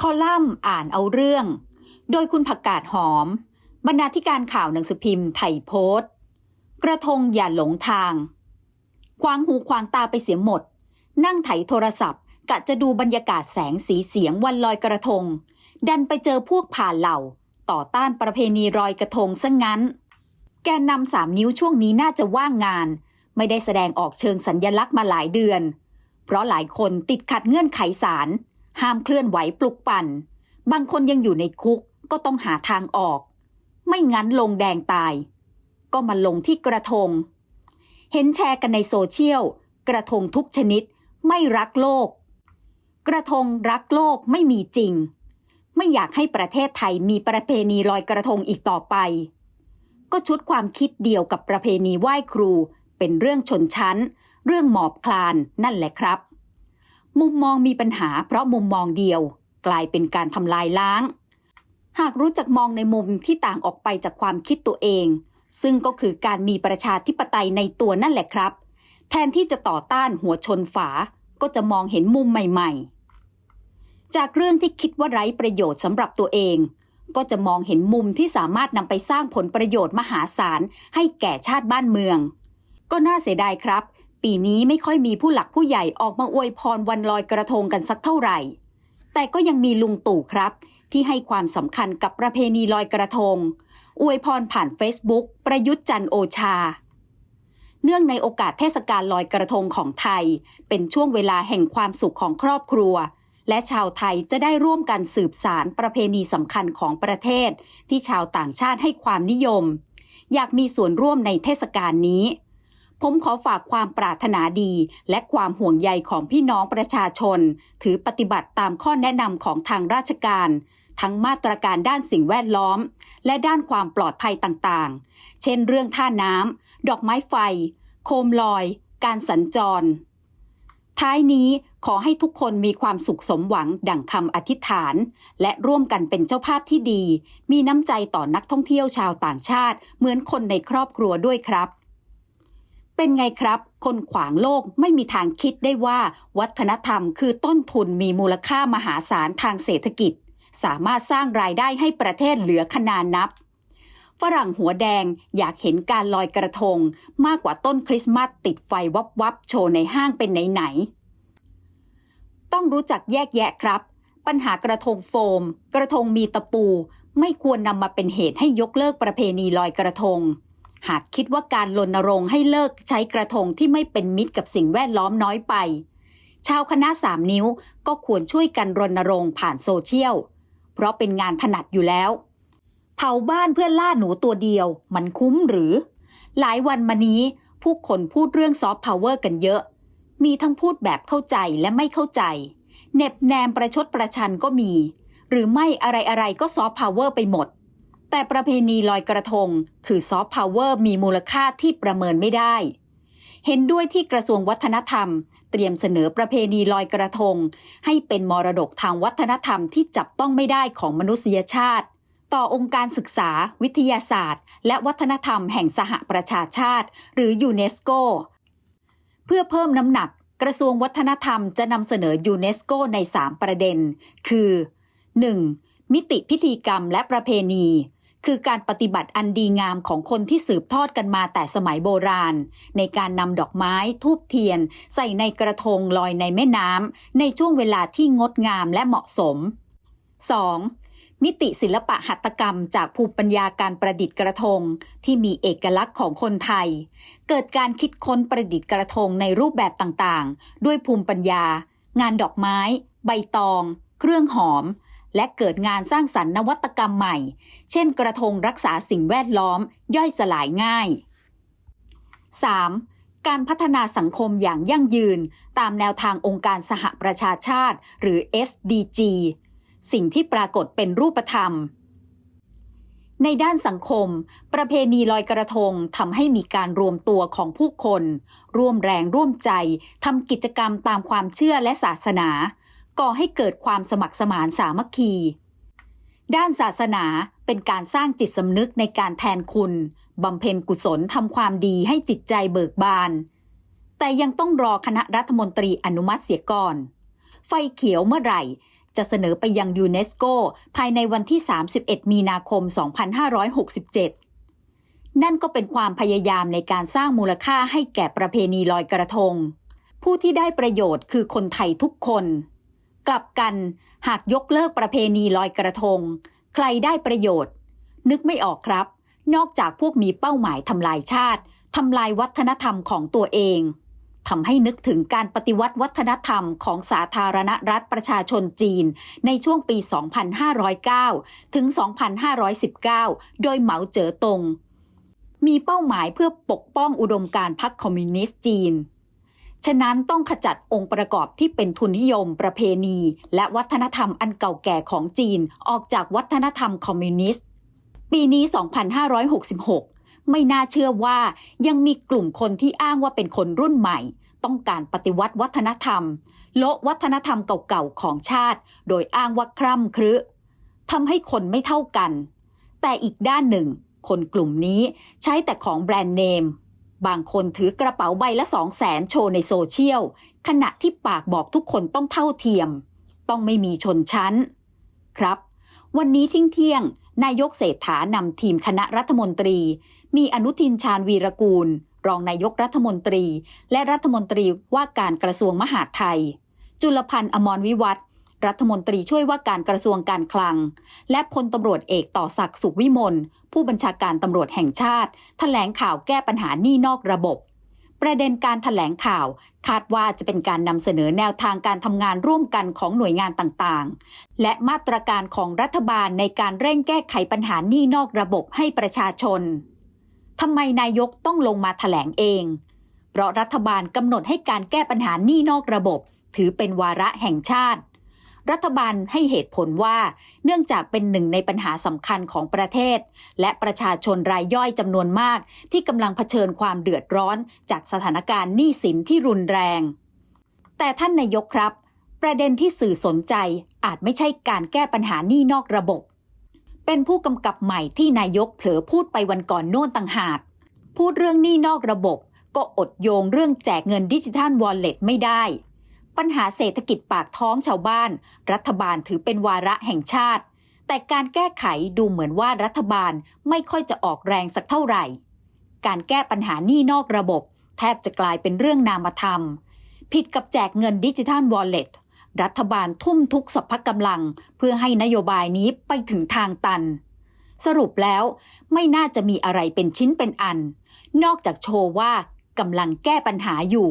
คอลัมน์อ่านเอาเรื่อง โดยคุณผักกาดหอม บรรณาธิการข่าวหนังสือพิมพ์ไทยโพสต์ กระทงอย่าหลงทาง ควางหูควางตาไปเสียหมด นั่งไถโทรศัพท์ กะจะดูบรรยากาศแสงสีเสียงวันลอยกระทง ดันไปเจอพวกผ่านเหล่า ต่อต้านประเพณีลอยกระทงซะงงั้น แกนนำสามนิ้วช่วงนี้น่าจะว่างงาน ไม่ได้แสดงออกเชิงสัญญลักษณ์มาหลายเดือน เพราะหลายคนติดขัดเงื่อนไขศาล ห้ามเคลื่อนไหวปลุกปั่น บางคนยังอยู่ในคุกก็ต้องหาทางออก ไม่งั้นลงแดงตาย ก็มาลงที่กระทง เห็นแชร์กันในโซเชียล กระทงทุกชนิดไม่รักโลก กระทงรักโลกไม่มีจริง ไม่อยากให้ประเทศไทยมีประเพณีลอยกระทงอีกต่อไป ก็ชุดความคิดเดียวกับประเพณีไหว้ครู เป็นเรื่องชนชั้น เรื่องหมอบคลานนั่นแหละครับ มุมมองมีปัญหาเพราะมุมมองเดียว กลายเป็นการทำลายล้าง หากรู้จักมองในมุมที่ต่างออกไปจากความคิดตัวเอง ซึ่งก็คือการมีประชาธิปไตยในตัวนั่นแหละครับ แทนที่จะต่อต้านหัวชนฝาก็จะมองเห็นมุมใหม่ ๆ จากเรื่องที่คิดว่าไร้ประโยชน์สำหรับตัวเอง ก็จะมองเห็นมุมที่สามารถนำไปสร้างผลประโยชน์มหาศาลให้แก่ชาติบ้านเมือง ก็น่าเสียดายครับ ปีนี้ไม่ค่อยมีผู้หลักผู้ใหญ่ออกมาอวยพรวันลอยกระทงกันสักเท่าไหร่ แต่ก็ยังมีลุงตู่ครับ ที่ให้ความสำคัญกับประเพณีลอยกระทง อวยพรผ่าน Facebook ประยุทธ์จันโอชา เนื่องในโอกาสเทศกาลลอยกระทงของไทย เป็นช่วงเวลาแห่งความสุขของครอบครัว และชาวไทยจะได้ร่วมกันสืบสารประเพณีสำคัญของประเทศ ที่ชาวต่างชาติให้ความนิยม อยากมีส่วนร่วมในเทศกาลนี้ ผมขอฝากความปรารถนาดี และความห่วงใยของพี่น้องประชาชน ถือปฏิบัติตามข้อแนะนำของทางราชการ ทั้งมาตรการด้านสิ่งแวดล้อม และด้านความปลอดภัยต่างๆ เช่นเรื่องท่าน้ำดอกไม้ไฟ โคมลอย การสัญจร ท้ายนี้ขอให้ทุกคนมีความสุขสมหวังดั่งคำอธิษฐาน และร่วมกันเป็นเจ้าภาพที่ดี มีน้ำใจต่อนักท่องเที่ยวชาวต่างชาติ เหมือนคนในครอบครัวด้วยครับ เป็นไงครับ คนขวางโลกไม่มีทางคิดได้ว่า วัฒนธรรมคือต้นทุนมีมูลค่ามหาศาลทางเศรษฐกิจ สามารถสร้างรายได้ให้ประเทศเหลือขนานนับ ฝรั่งหัวแดงอยากเห็นการลอยกระทง มากกว่าต้นคริสต์มาสติดไฟวับวับโชว์ในห้างเป็นไหนๆต้องรู้จักแยกแยะครับ ปัญหากระทงโฟม กระทงมีตะปู ไม่ควรนำมาเป็นเหตุให้ยกเลิกประเพณีลอยกระทง หากคิดว่าการรณรงค์ให้เลิกใช้กระทงที่ไม่เป็นมิตรกับสิ่งแวดล้อมน้อยไป ชาวคณะสามนิ้วก็ควรช่วยกันรณรงค์ผ่านโซเชียล เพราะเป็นงานถนัดอยู่แล้ว เผาบ้านเพื่อล่าหนูตัวเดียว มันคุ้มหรือ หลายวันมานี้ ผู้คนพูดเรื่องซอฟต์พาวเวอร์กันเยอะ มีทั้งพูดแบบเข้าใจและไม่เข้าใจเน็บแนมประชดประชันก็มี หรือไม่อะไรอะไรก็ซอฟต์พาวเวอร์ไปหมด แต่ประเพณีลอยกระทง คือซอฟต์พาวเวอร์มีมูลค่าที่ประเมินไม่ได้ เห็นด้วยที่กระทรวงวัฒนธรรม เตรียมเสนอประเพณีลอยกระทง ให้เป็นมรดกทางวัฒนธรรมที่จับต้องไม่ได้ของมนุษยชาติ ต่อองค์การศึกษา วิทยาศาสตร์ และวัฒนธรรมแห่งสหประชาชาติ หรือยูเนสโกเพื่อเพิ่มน้ำหนักกระทรวงวัฒนธรรมจะนำเสนอยูเนสโกใน 3 ประเด็น คือ 1. มิติพิธีกรรมและประเพณี คือการปฏิบัติอันดีงามของคนที่สืบทอดกันมาแต่สมัยโบราณ ในการนำดอกไม้ทูบเทียน ใส่ในกระทงลอยในแม่น้ำในช่วงเวลาที่งดงามและเหมาะสม 2. มิติศิลปะหัตถกรรมจากภูมิปัญญาการประดิษฐ์กระทง ที่มีเอกลักษณ์ของคนไทย เกิดการคิดค้นประดิษฐ์กระทงในรูปแบบต่างๆ ด้วยภูมิปัญญา งานดอกไม้ ใบตอง เครื่องหอม และเกิดงานสร้างสรรค์นวัตกรรมใหม่ เช่นกระทงรักษาสิ่งแวดล้อมย่อยสลายง่าย 3. การพัฒนาสังคมอย่างยั่งยืน ตามแนวทางองค์การสหประชาชาติ หรือ SDG สิ่งที่ปรากฏเป็นรูปธรรม ในด้านสังคม ประเพณีลอยกระทงทำให้มีการรวมตัวของผู้คน ร่วมแรงร่วมใจทำกิจกรรมตามความเชื่อและศาสนา ก่อให้เกิดความสมัครสมานสามัคคี ด้านศาสนาเป็นการสร้างจิตสำนึกในการแทนคุณบำเพ็ญกุศลทำความดีให้จิตใจเบิกบาน แต่ยังต้องรอคณะรัฐมนตรีอนุมัติเสียก่อน ไฟเขียวเมื่อไหร่ จะเสนอไปยังยูเนสโกภายในวันที่ 31 มีนาคม 2567 นั่นก็เป็นความพยายามในการสร้างมูลค่าให้แก่ประเพณีลอยกระทง ผู้ที่ได้ประโยชน์คือคนไทยทุกคน กลับกันหากยกเลิกประเพณีลอยกระทง ใครได้ประโยชน์ นึกไม่ออกครับ นอกจากพวกมีเป้าหมายทำลายชาติทำลายวัฒนธรรมของตัวเองทำให้นึกถึงการปฏิวัติวัฒนธรรมของสาธารณรัฐประชาชนจีน ในช่วงปี 2509 ถึง 2519 โดยเหมาเจ๋อตง มีเป้าหมายเพื่อปกป้องอุดมการพรรคคอมมิวนิสต์จีน ฉะนั้นต้องขจัดองค์ประกอบที่เป็นทุนนิยมประเพณี และวัฒนธรรมอันเก่าแก่ของจีนออกจากวัฒนธรรมคอมมิวนิสต์ ปีนี้ 2566 ไม่น่าเชื่อว่ายังมีกลุ่มคนที่อ้างว่าเป็นคนรุ่นใหม่ ต้องการปฏิวัติวัฒนธรรมโละวัฒนธรรมเก่าๆของชาติ โดยอ้างว่าคร่ำครึทำให้คนไม่เท่ากัน แต่อีกด้านหนึ่ง คนกลุ่มนี้ใช้แต่ของแบรนด์เนม บางคนถือกระเป๋าใบละสองแสนโชว์ในโซเชียล ขณะที่ปากบอกทุกคนต้องเท่าเทียม ต้องไม่มีชนชั้น ครับ วันนี้ทิ้งเที่ยง นายกเศรษฐานำทีมคณะรัฐมนตรี มีอนุทินชาญวีรกูล รองนายกรัฐมนตรี และรัฐมนตรีว่าการกระทรวงมหาดไทย จุลพันธ์อมรวิวัฒน์ รัฐมนตรีช่วยว่าการกระทรวงการคลัง และพลตำรวจเอกต่อศักดิ์สุขวิมลผู้บัญชาการตำรวจแห่งชาติแถลงข่าวแก้ปัญหาหนี้นอกระบบ ประเด็นการแถลงข่าว คาดว่าจะเป็นการนำเสนอแนวทางการทำงานร่วมกันของหน่วยงานต่างๆ และมาตรการของรัฐบาลในการเร่งแก้ไขปัญหาหนี้นอกระบบให้ประชาชนทำไมนายกต้องลงมาแถลงเอง เพราะรัฐบาลกำหนดให้การแก้ปัญหาหนี้นอกระบบ ถือเป็นวาระแห่งชาติ รัฐบาลให้เหตุผลว่า เนื่องจากเป็นหนึ่งในปัญหาสำคัญของประเทศ และประชาชนรายย่อยจำนวนมาก ที่กำลังเผชิญความเดือดร้อน จากสถานการณ์หนี้สินที่รุนแรง แต่ท่านนายกครับ ประเด็นที่สื่อสนใจอาจไม่ใช่การแก้ปัญหาหนี้นอกระบบ เป็นผู้กำกับใหม่ที่นายกเผลอพูดไปวันก่อนโน่นต่างหาก พูดเรื่องหนี้นอกระบบ ก็อดโยงเรื่องแจกเงินดิจิทัลวอลเล็ตไม่ได้ ปัญหาเศรษฐกิจปากท้องชาวบ้าน รัฐบาลถือเป็นวาระแห่งชาติ แต่การแก้ไขดูเหมือนว่ารัฐบาลไม่ค่อยจะออกแรงสักเท่าไหร่ การแก้ปัญหานี้นอกระบบ แทบจะกลายเป็นเรื่องนามธรรม ผิดกับแจกเงินดิจิทัลวอลเล็ตรัฐบาลทุ่มทุกสรรพกำลัง เพื่อให้นโยบายนี้ไปถึงทางตัน สรุปแล้วไม่น่าจะมีอะไรเป็นชิ้นเป็นอัน นอกจากโชว์ว่ากำลังแก้ปัญหาอยู่